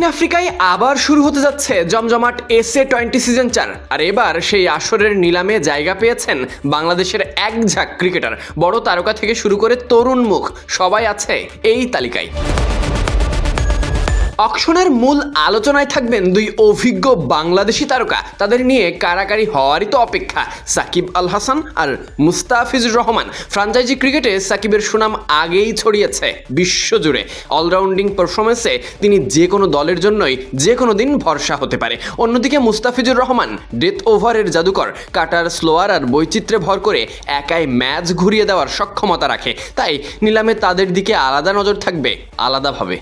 দক্ষিণ আফ্রিকায় আবার শুরু হতে যাচ্ছে জমজমাট এস এ টোয়েন্টি সিজন চার। আর এবার সেই আসরের নিলামে জায়গা পেয়েছেন বাংলাদেশের এক ঝাঁক ক্রিকেটার। বড় তারকা থেকে শুরু করে তরুণ মুখ, সবাই আছে এই তালিকায়। অকশনের মূল আলোচনায় থাকবেন দুই অভিজ্ঞ বাংলাদেশি তারকা। তাদের নিয়ে কারাকারি হওয়ারই তো অপেক্ষা। সাকিব আল হাসান আর মুস্তাফিজুর রহমান। ফ্রাঞ্চাইজি ক্রিকেটে সাকিবের সুনাম আগেই ছড়িয়েছে বিশ্বজুড়ে। অলরাউন্ডিং পারফরমেন্সে তিনি যে কোনো দলের জন্যই যে কোনো দিন ভরসা হতে পারে। অন্যদিকে মুস্তাফিজুর রহমান ডেথ ওভারের জাদুকর, কাটার স্লোয়ার আর বৈচিত্র্যে ভর করে একাই ম্যাচ ঘুরিয়ে দেওয়ার সক্ষমতা রাখে। তাই নিলামে তাদের দিকে আলাদা নজর থাকবে আলাদাভাবে।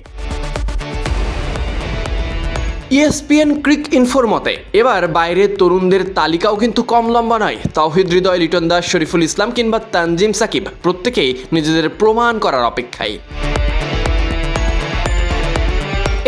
ইএসপিএন ক্রিক ইনফোর মতে, এবার বাইরের তরুণদের তালিকাও কিন্তু কম লম্বা নয়। তাওহিদ হৃদয়, লিটন দাস, শরীফুল ইসলাম কিংবা তানজিম সাকিব প্রত্যেকেই নিজেদের প্রমাণ করার অপেক্ষায়।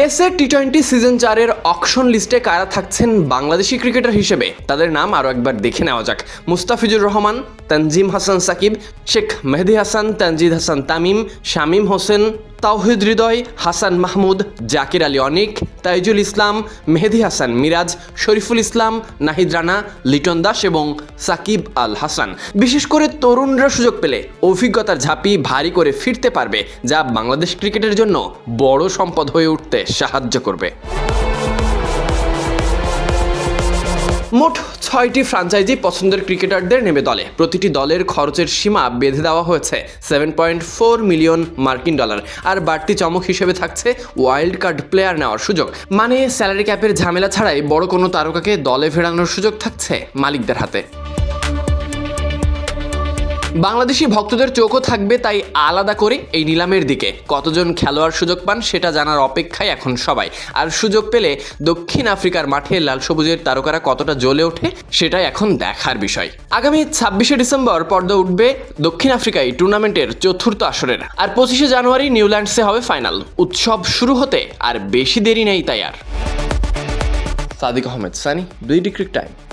এসএ টি টোয়েন্টি সিজন চারের অকশন লিস্টে কারা থাকছেন বাংলাদেশি ক্রিকেটার হিসেবে? তাদের নাম আরও একবার দেখে নেওয়া যাক। মুস্তাফিজুর রহমান, তানজিম হাসান সাকিব, শেখ মেহেদি হাসান, তানজিদ হাসান তামিম, শামীম হোসেন, তাওহিদ হৃদয়, হাসান মাহমুদ, জাকির আলী অনিক তাইজুল ইসলাম, মেহেদি হাসান মিরাজ, শরীফুল ইসলাম, নাহিদ রানা, লিটন দাস এবং সাকিব আল হাসান। বিশেষ করে তরুণরা সুযোগ পেলে অভিজ্ঞতার ঝাঁপি ভারী করে ফিরতে পারবে, যা বাংলাদেশ ক্রিকেটের জন্য বড় সম্পদ হয়ে উঠতে সাহায্য করবে। মোট ছয়টি ফ্রাঞ্চাইজি পছন্দের ক্রিকেটারদের নেমে দলে। প্রতিটি দলের খরচের সীমা বেঁধে দেওয়া হয়েছে সেভেন পয়েন্ট ফোর মিলিয়ন মার্কিন ডলার। আর বাড়তি চমক হিসেবে থাকছে ওয়াইল্ড কার্ড প্লেয়ার নেওয়ার সুযোগ। মানে স্যালারি ক্যাপের ঝামেলা ছাড়াই বড় কোনো তারকাকে দলে ফেরানোর সুযোগ থাকছে মালিকদের হাতে। বাংলাদেশি ভক্তদের চোখও থাকবে তাই আলাদা করে এই নিলামের দিকে। কতজন খেলোয়াড় সুযোগ পান সেটা জানার অপেক্ষায় এখন সবাই। আর সুযোগ পেলে দক্ষিণ আফ্রিকার মাঠে লাল সবুজের তারকারা কতটা জ্বলে ওঠে সেটাই এখন দেখার বিষয়। আগামী ছাব্বিশে ডিসেম্বর পর্দা উঠবে দক্ষিণ আফ্রিকায় টুর্নামেন্টের চতুর্থ আসরের। আর পঁচিশে জানুয়ারি নিউল্যান্ডসে হবে ফাইনাল। উৎসব শুরু হতে আর বেশি দেরি নেই তাই আর। সাদিক আহমেদ, সানি, দুই ডিগ্রি টাইম।